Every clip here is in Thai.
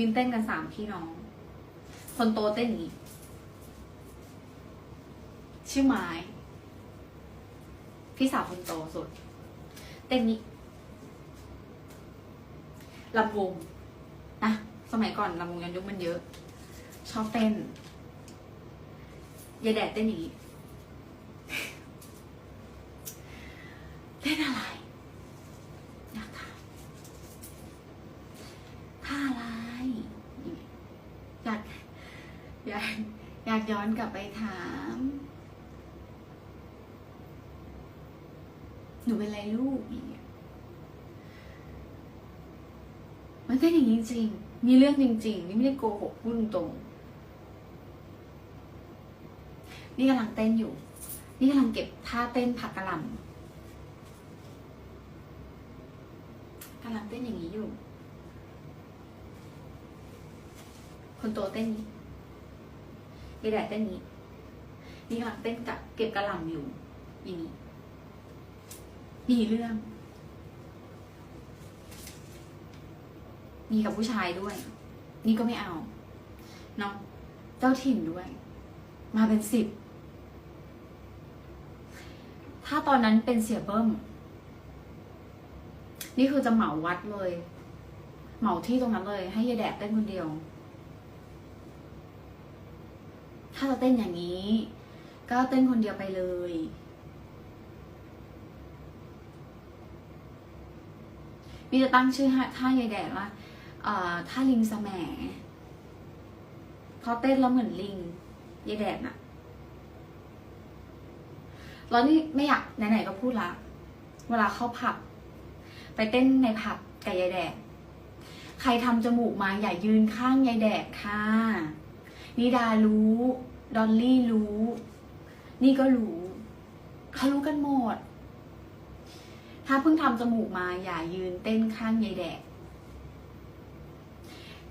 ยืนเต้นกันสามพี่น้อง คนโตเต้นอย่างนี้ ชื่อไม้ พี่สาวคนโตสุด เต้นนี้ลำวงนะสมัยก่อนลำวงย้อนยุคมันเยอะ ชอบเต้นยายแดดเต้นอย่างนี้ เต้นอะไร อยากถามท่าอะไร อยาก อยากอยากย้อนกลับไปถาม หนูเป็นไรลูกอย่างเงี้ยมันเป็นอย่างนี้จริง มีเรื่องจริง ๆ นี่ไม่ได้โกหกพูดตรง นี่กำลังเต้นอยู่ นี่กำลังเก็บท่าเต้นผักกะหล่ำกำลังเต้นอย่างนี้อยู่ คนโตเต้นนี้ ยายแดดเต้นนี้ นี่กำลังเต้นกับเก็บกระหล่ำอยู่ อย่างนี้ มีเรื่อง มีกับผู้ชายด้วย นี่ก็ไม่เอาเนาะเจ้าถิ่นด้วย มาเป็นสิบ ถ้าตอนนั้นเป็นเสียเบิ้ม นี่คือจะเหมาวัดเลย เหมาที่ตรงนั้นเลย ให้ยายแดดเต้นคนเดียว ถ้าจะเต้นอย่างนี้ ก็เต้นคนเดียวไปเลยมีจะตั้งชื่อท่ายายแดดว่าท่าลิงสแหมเพราเต้นแล้วเหมือนลิงยายแดดน่ะแล้วนี่ไม่อยากไหนๆก็พูดละ เวลาเข้าผับ ไปเต้นในผับกับยายแดด ใครทำจมูกมาอย่ายืนข้างยายแดดค่ะนิดารู้ ดอลลี่รู้ นี่ก็รู้เขารู้กันหมด ถ้าเพิ่งทำจมูกมาอย่ายืนเต้นข้างยายแดด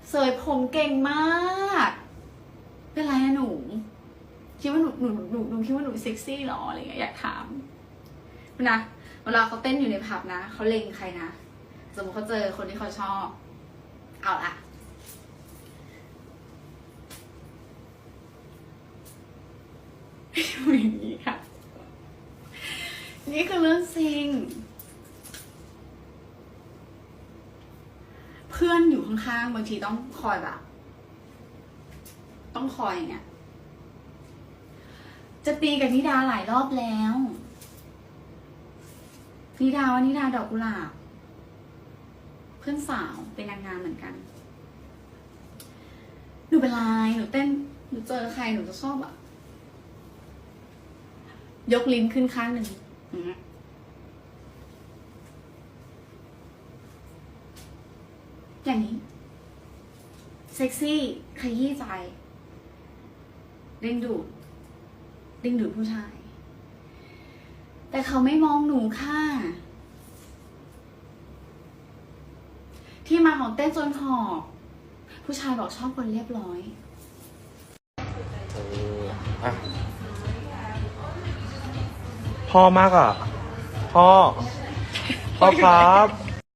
เสยผมเก่งมาก เป็นไรอะหนูคิดว่าหนูหนูหนูหนูคิดว่าหนูเซ็กซี่หรออะไรเงี้ยอยากถามนะเวลาเขาเต้นอยู่ในผับนะเขาเล็งใครนะ สมมติเขาเจอคนที่เขาชอบ เอาละ อย่างนี้ค่ะ นี่คือเรื่องจริง เพื่อนอยู่ข้างๆ บางทีต้องคอยแบบ ต้องคอยอย่างเงี้ย จะตีกับนิดาหลายรอบแล้ว นิดาว่านิดาดอกกุหลาบ เพื่อนสาวเป็นนางงามเหมือนกัน หนูเป็นไรหนูเต้น หนูเจอใครหนูจะชอบอะ ยกลิ้นขึ้นข้างหนึ่งอย่างนี้ เซ็กซี่ขยี้ใจดึงดูดดึงดูดผู้ชาย แต่เขาไม่มองหนูค่ะ ที่มาของเต้นจนหอบผู้ชายบอกชอบคนเรียบร้อยเอออะ พ่อมากอะ พ่อ พ่อครับ